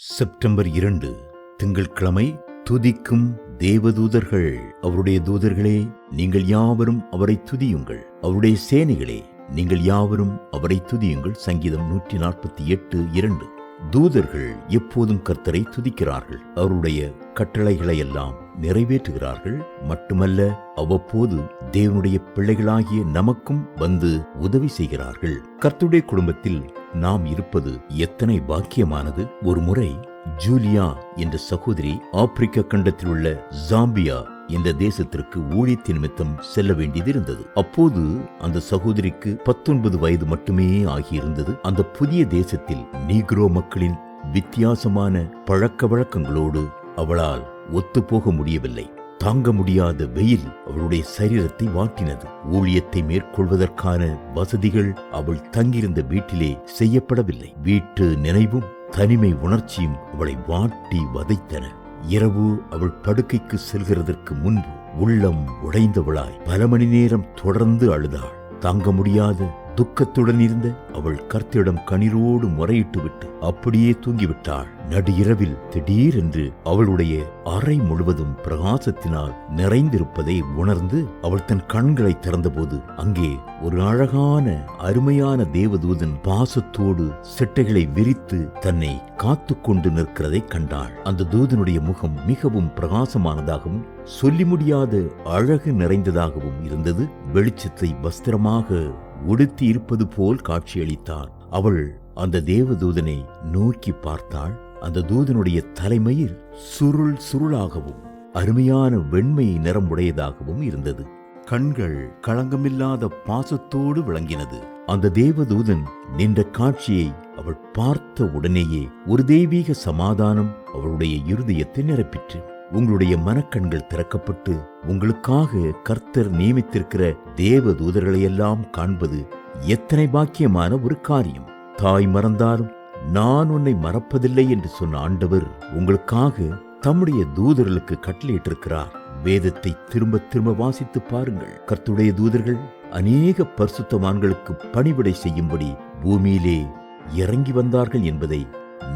September இரண்டு திங்கட்கிழமை துதிக்கும் தேவதூதர்கள். அவருடைய தூதர்களே நீங்கள் யாவரும் அவரை துதியுங்கள். அவருடைய சேனைகளே நீங்கள் யாவரும் அவரை துதியுங்கள். சங்கீதம் நூற்றி நாற்பத்தி எட்டு இரண்டு. தூதர்கள் எப்போதும் கர்த்தரை துதிக்கிறார்கள். அவருடைய கட்டளைகளை எல்லாம் நிறைவேற்றுகிறார்கள். மட்டுமல்ல அவ்வப்போது தேவனுடைய பிள்ளைகளாகிய நமக்கும் வந்து உதவி செய்கிறார்கள். கர்த்துடைய குடும்பத்தில் நாம் இருப்பது எத்தனை பாக்கியமானது. ஒரு முறை ஜூலியா என்ற சகோதரி ஆப்பிரிக்க கண்டத்தில் உள்ள ஜாம்பியா என்ற தேசத்திற்கு ஊழியத்தின் நிமித்தம் செல்ல வேண்டியதிருந்தது அப்போது அந்த சகோதரிக்கு பத்தொன்பது வயது மட்டுமே ஆகியிருந்தது. அந்த புதிய தேசத்தில் நீக்ரோ மக்களின் வித்தியாசமான பழக்க வழக்கங்களோடு அவளால் ஒத்துப்போக முடியவில்லை. தாங்க முடியாத வெயில் அவளுடைய சரீரத்தை வாட்டினது. ஊழியத்தை மேற்கொள்வதற்கான வசதிகள் அவள் தங்கியிருந்த வீட்டிலே செய்யப்படவில்லை. வீட்டு நினைவும் தனிமை உணர்ச்சியும் அவளை வாட்டி வதைத்தன. இரவு அவள் படுக்கைக்கு செல்கிறதற்கு முன்பு உள்ளம் உடைந்தவளாய் பல மணி நேரம் தொடர்ந்து அழுதாள். தாங்க முடியாத துக்கத்துடன் இருந்த அவள் கர்த்தரிடம் கண்ணீரோடு முறையிட்டு விட்டு அப்படியே தூங்கிவிட்டாள். நடு இரவில் திடீரென்று அவளுடைய அறை முழுவதும் பிரகாசத்தினால் நிறைந்திருப்பதை உணர்ந்து அவள் தன் கண்களை திறந்தபோது அங்கே ஒரு அழகான அருமையான தேவதூதன் பாசத்தோடு செட்டைகளை விரித்து தன்னை காத்து கொண்டு நிற்கிறதை கண்டாள். அந்த தூதனுடைய முகம் மிகவும் பிரகாசமானதாகவும் சொல்லி முடியாத அழகு நிறைந்ததாகவும் இருந்தது. வெளிச்சத்தை வஸ்திரமாக உடுத்தி இருப்பது போல் காட்சியளித்தாள் அவள் அந்த தேவதூதனை நோக்கி பார்த்தாள். அந்த தூதனுடைய தலைமையில் சுருள் சுருளாகவும் அருமையான வெண்மை நிறமுடையதாகவும் இருந்தது. கண்கள் களங்கமில்லாத பாசத்தோடு விளங்கினது. அந்த தேவதூதன் நின்ற காட்சியை அவள் பார்த்த உடனேயே ஒரு தெய்வீக சமாதானம் அவளுடைய இருதயத்தை நிரப்பிற்று. உங்களுடைய மனக்கண்கள் திறக்கப்பட்டு உங்களுக்காக கர்த்தர் நியமித்திருக்கிற தேவ தூதர்களையெல்லாம் காண்பது எத்தனை பாக்கியமான ஒரு காரியம். தாய் மறந்தாலும் நான் உன்னை மறப்பதில்லை என்று சொன்ன ஆண்டவர் உங்களுக்காக தம்முடைய தூதர்களுக்கு கட்டளையிட்டிருக்கிறார். வேதத்தை திரும்ப திரும்ப வாசித்து பாருங்கள். கர்த்துடைய தூதர்கள் அநேக பரிசுத்தவான்களுக்கு பணிவிடை செய்யும்படி பூமியிலே இறங்கி வந்தார்கள் என்பதை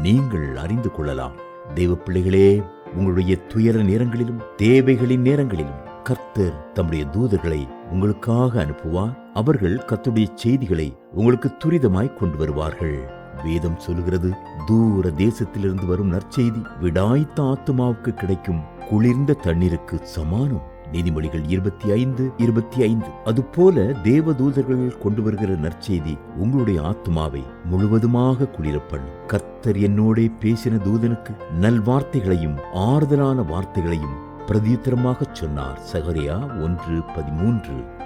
நீங்கள் அறிந்து கொள்ளலாம். தெய்வ பிள்ளைகளே உங்களுடைய துயர நேரங்களிலும் தேவைகளின் நேரங்களிலும் கர்த்தர் தம்முடைய தூதர்களை உங்களுக்காக அனுப்புவார். அவர்கள் கத்துடைய செய்திகளை உங்களுக்கு துரிதமாய் கொண்டு வருவார்கள். வேதம் சொல்கிறது தூர தேசத்திலிருந்து வரும் நற்செய்தி விடாய்த்த ஆத்துமாவுக்கு கிடைக்கும் குளிர்ந்த தண்ணீருக்கு சமானம். நீதிமொழிகள் இருபத்தி ஐந்து இருபத்தி ஐந்து. அதுபோல தேவதூதர்கள் கொண்டு வருகிற நற்செய்தி உங்களுடைய ஆத்மாவை முழுவதுமாக குளிரப்பண். கர்த்தர் என்னோடே பேசின தூதனுக்கு நல்வார்த்தைகளையும் ஆறுதலான வார்த்தைகளையும் பிரதியுத்தரமாகச் சொன்னார். சகரியா ஒன்று பதிமூன்று.